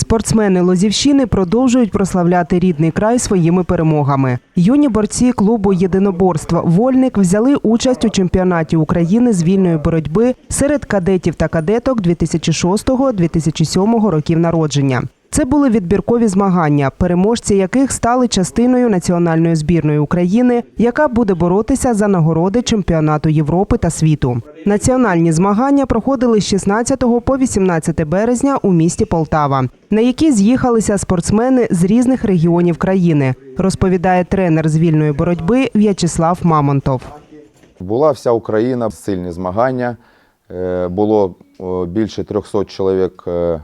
Спортсмени Лозівщини продовжують прославляти рідний край своїми перемогами. Юні борці клубу єдиноборства Вольник взяли участь у чемпіонаті України з вільної боротьби серед кадетів та кадеток 2006-2007 років народження. Це були відбіркові змагання, переможці яких стали частиною національної збірної України, яка буде боротися за нагороди чемпіонату Європи та світу. Національні змагання проходили з 16 по 18 березня у місті Полтава, на які з'їхалися спортсмени з різних регіонів країни, розповідає тренер з вільної боротьби В'ячеслав Мамонтов. Була вся Україна, сильні змагання. Е, Було більше 300 чоловік е,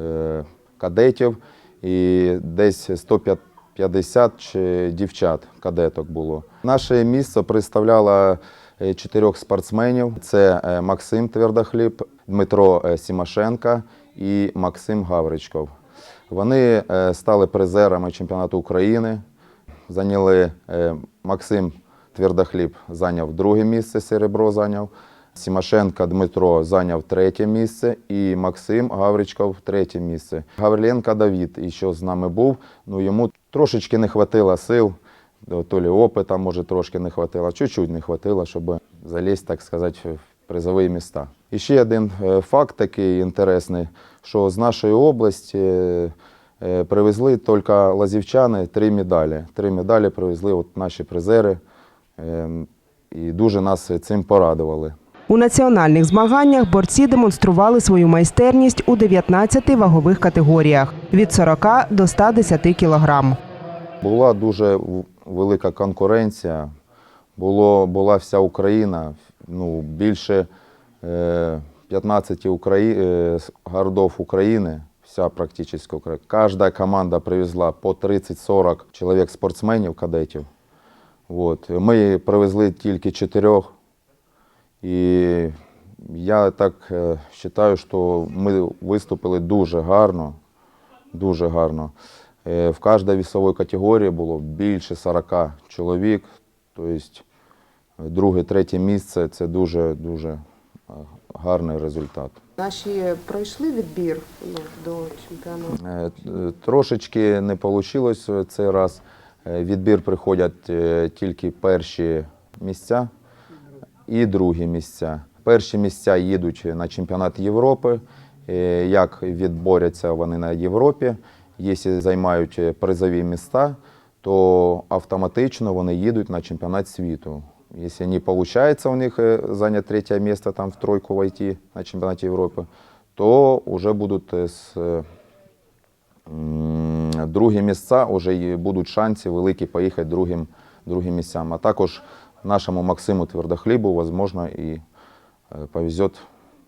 е, кадетів і десь 150 чи дівчат кадеток було. Наше місце представляло е, чотирьох спортсменів: це е, Максим Твердохліб, Дмитро е, Сімашенка і Максим Гавричков. Вони стали призерами чемпіонату України. Зайняли Максим Твердохліб зайняв друге місце, серебро зайняв. Сімашенко Дмитро зайняв третє місце і Максим Гавричков третє місце. Гавриленко Давід ще з нами був, ну йому трошечки не хватило сил, то лі опита, може, трошки не хватило, чуть-чуть не хватило, щоб залізти, так сказати, в призові міста. І ще один е, факт такий інтересний, що з нашої області е, е, привезли тільки лазівчани три медалі. Три медалі привезли от наші призери е, і дуже нас цим порадували. У національних змаганнях борці демонстрували свою майстерність у 19 вагових категоріях від 40 до 110 кілограм. Була дуже велика конкуренція, було, була вся Україна, ну, більше е, 15 Украї... е, України, вся практично Україна. Кожна команда привезла по 30-40 чоловік спортсменів, кадетів. От. Ми привезли тільки чотирьох. І я так е, вважаю, що ми виступили дуже гарно, дуже гарно. Е, В кожній вісовій категорії було більше 40 чоловік. Тобто друге, третє місце це дуже дуже е, гарний результат. Наші пройшли відбір ну, до чемпіонату. Е, Трошечки не вийшло цей раз. Е, Відбір приходять е, тільки перші місця і другі місця. Перші місця їдуть на чемпіонат Європи. Е, Як відборються вони на Європі, якщо займають призові міста, то автоматично вони їдуть на чемпіонат світу. Якщо не виходить у них е, зайняти третє місце там в тройку войти на чемпіонаті Європи, то вже будуть е, з Другі місця вже будуть шанси великі поїхати другим, другим місцям. А також нашому Максиму Твердохлібу, можливо, і е, повезет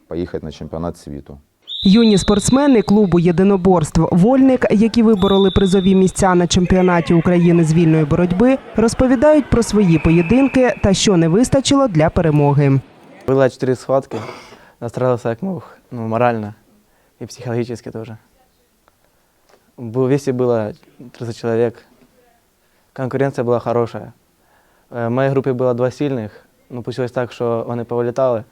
поїхати на чемпіонат світу. Юні спортсмени клубу єдиноборств Вольник, які вибороли призові місця на чемпіонаті України з вільної боротьби, розповідають про свої поєдинки та що не вистачило для перемоги. Было четыре схватки. Настраивался как мог, ну, морально и психологически тоже. В весе было 30 человек. Конкуренция была хорошая. Э, В моей группе было два сильных, но получилось так, що вони повилітали,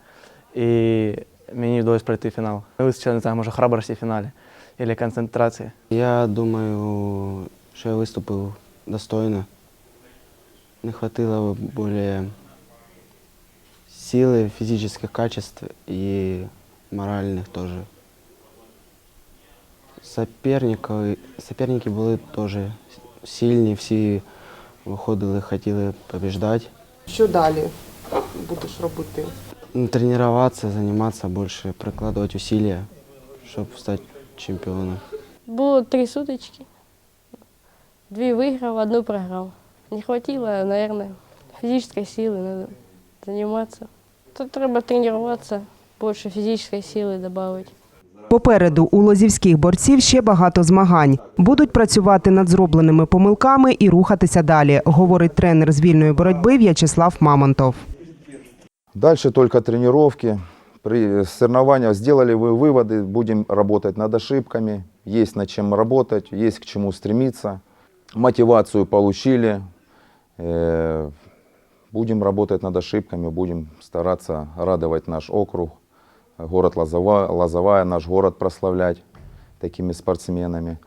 і мені вдалося пройти фінал. Не вистачило, не знаю, може, храбрості в фіналі або концентрації. Я думаю, що я виступив достойно. Не хватило более силы, физических качеств и моральных тоже. Соперники, соперники були теж сильні, всі виходили, хотіли побіждати. Що далі будеш робити? Ну, Тренуватися, займатися більше, прикладувати усилия, щоб стати чемпіоном. Було три сутички. Дві виграв, одну програв. Не хватило, наверное, физической силы, надо заниматься. Тут треба тренуватися, більше фізичної сили додати. Попереду у лозівських борців ще багато змагань. Будуть працювати над зробленими помилками і рухатися далі, говорить тренер з вільної боротьби В'ячеслав Мамонтов. Дальше только тренировки. При соревнованиях сделали вы выводы, будем работать над ошибками, есть над чем работать, есть к чему стремиться. Мотивацию получили, э, будем работать над ошибками, будем стараться радовать наш округ, город Лозова, Лозовая, наш город прославлять такими спортсменами.